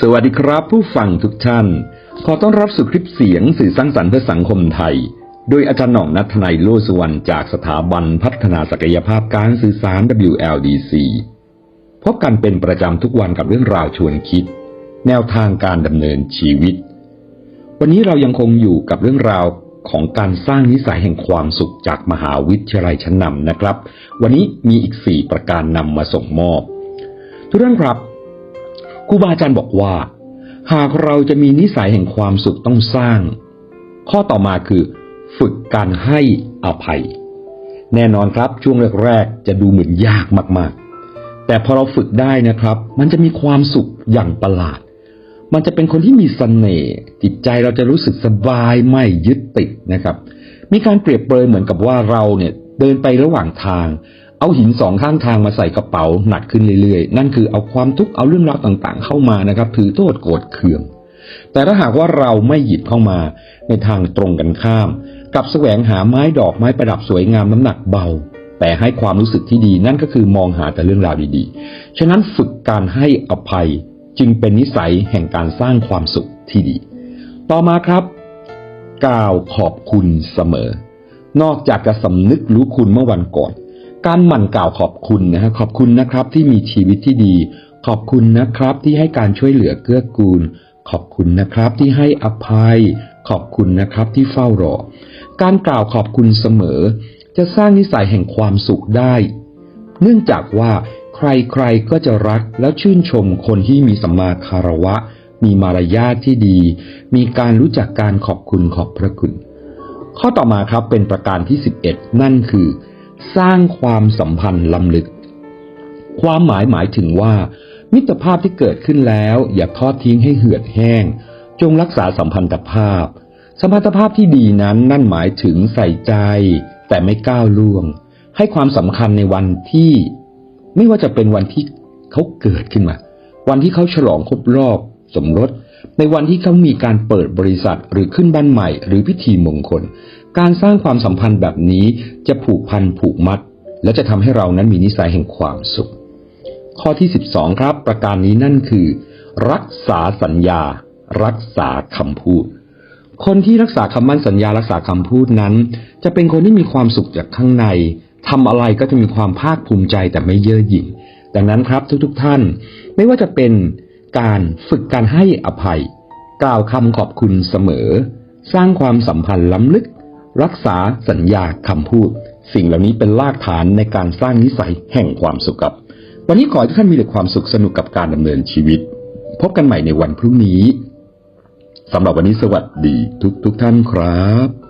สวัสดีครับผู้ฟังทุกท่าน ขอต้อนรับสู่คลิปเสียงสื่อสร้างสรรค์เพื่อสังคมไทย โดยอาจารย์หน่องนัทนายโลสุวรรณจากสถาบันพัฒนาศักยภาพการสื่อสาร WLDC พบกันเป็นประจำทุกวันกับเรื่องราวชวนคิด แนวทางการดำเนินชีวิต วันนี้เรายังคงอยู่กับเรื่องราวของการสร้างนิสัยแห่งความสุขจากมหาวิทยาลัยชั้นนำนะครับ วันนี้มีอีก 4 ประการนำมาส่งมอบ ทุกท่านครับ รูบาอาจารย์บอกว่า หากเราจะมีนิสัยแห่งความสุขต้องสร้าง ข้อต่อมาคือ ฝึกการให้อภัย แน่นอนครับช่วงแรกๆจะดูเหมือนยากมากๆ แต่พอเราฝึกได้นะครับ มันจะมีความสุขอย่างประหลาด มันจะเป็นคนที่มีเสน่ห์จิตใจเราจะรู้สึกสบายไม่ยึดติดนะครับ มีการเปรียบเปรยเหมือนกับว่าเราเนี่ยเดินไประหว่างทาง เอาหินสองข้างทางมาใส่กระเป๋าหนักขึ้นเรื่อยๆ นั่นคือเอาความทุกข์เอาเรื่องราวต่างๆ เข้ามานะครับ ถือโทษโกรธเคือง แต่ถ้าหากว่าเราไม่หยิบเข้ามาในทางตรงกันข้าม กับแสวงหาไม้ดอกไม้ประดับสวยงามน้ำหนักเบา แต่ให้ความรู้สึกที่ดีนั่นก็คือมองหาแต่เรื่องราวดีๆ ฉะนั้นฝึกการให้อภัยจึงเป็นนิสัยแห่งการสร้างความสุขที่ดี ต่อมาครับกล่าวขอบคุณเสมอ นอกจากจะสำนึกรู้คุณเมื่อวันก่อน การหมั่นกล่าวขอบคุณนะฮะขอบคุณนะครับที่มีชีวิตที่ดี ขอบคุณนะครับที่ให้การช่วยเหลือเกื้อกูล ขอบคุณนะครับที่ให้อภัย ขอบคุณนะครับที่เฝ้ารอ การกล่าวขอบคุณเสมอ จะสร้างนิสัยแห่งความสุขได้ เนื่องจากว่าใครๆก็จะรักและชื่นชมคนที่มีสัมมาคารวะ มีมารยาทที่ดี มีการรู้จักการขอบคุณขอบพระคุณ ข้อต่อมาครับเป็นประการที่ 11 นั่นคือ สร้างความสัมพันธ์ล้ำลึก ความหมายหมายถึงว่า มิตรภาพที่เกิดขึ้นแล้ว อย่าทอดทิ้งให้เหือดแห้ง จงรักษาสัมพันธภาพ สัมพันธภาพที่ดีนั้นนั่นหมายถึงใส่ใจ แต่ไม่ก้าวล่วง ให้ความสำคัญในวันที่ ไม่ว่าจะเป็นวันที่เขาเกิดขึ้นมา วันที่เขาฉลองครบรอบ สมรส ในวันที่เขามีการเปิดบริษัทหรือขึ้นบ้านใหม่ หรือพิธีมงคล การสร้างความสัมพันธ์แบบนี้จะผูกพันผูกมัด และจะทำให้เรานั้นมีนิสัยแห่งความสุข ข้อที่ 12 ครับ ประการนี้นั่นคือ รักษาสัญญา รักษาคำพูด คนที่รักษาคำมั่นสัญญารักษาคำพูดนั้น จะเป็นคนที่มีความสุขจากข้างในทำอะไรก็จะมีความภาคภูมิใจแต่ไม่เย่อหยิ่งดังนั้นครับทุกๆทท่าน ไม่ว่าจะเป็น การฝึกการให้อภัย กล่าวคำขอบคุณเสมอ สร้างความสัมพันธ์ล้ำลึก รักษาสัญญาคำพูด สิ่งเหล่านี้เป็นรากฐานในการสร้างนิสัยแห่งความสุขครับ วันนี้ขอให้ทุกท่านมีแต่ความสุขสนุกกับการดำเนินชีวิต พบกันใหม่ในวันพรุ่งนี้สำหรับวันนี้สวัสดีทุกทุกท่านครับ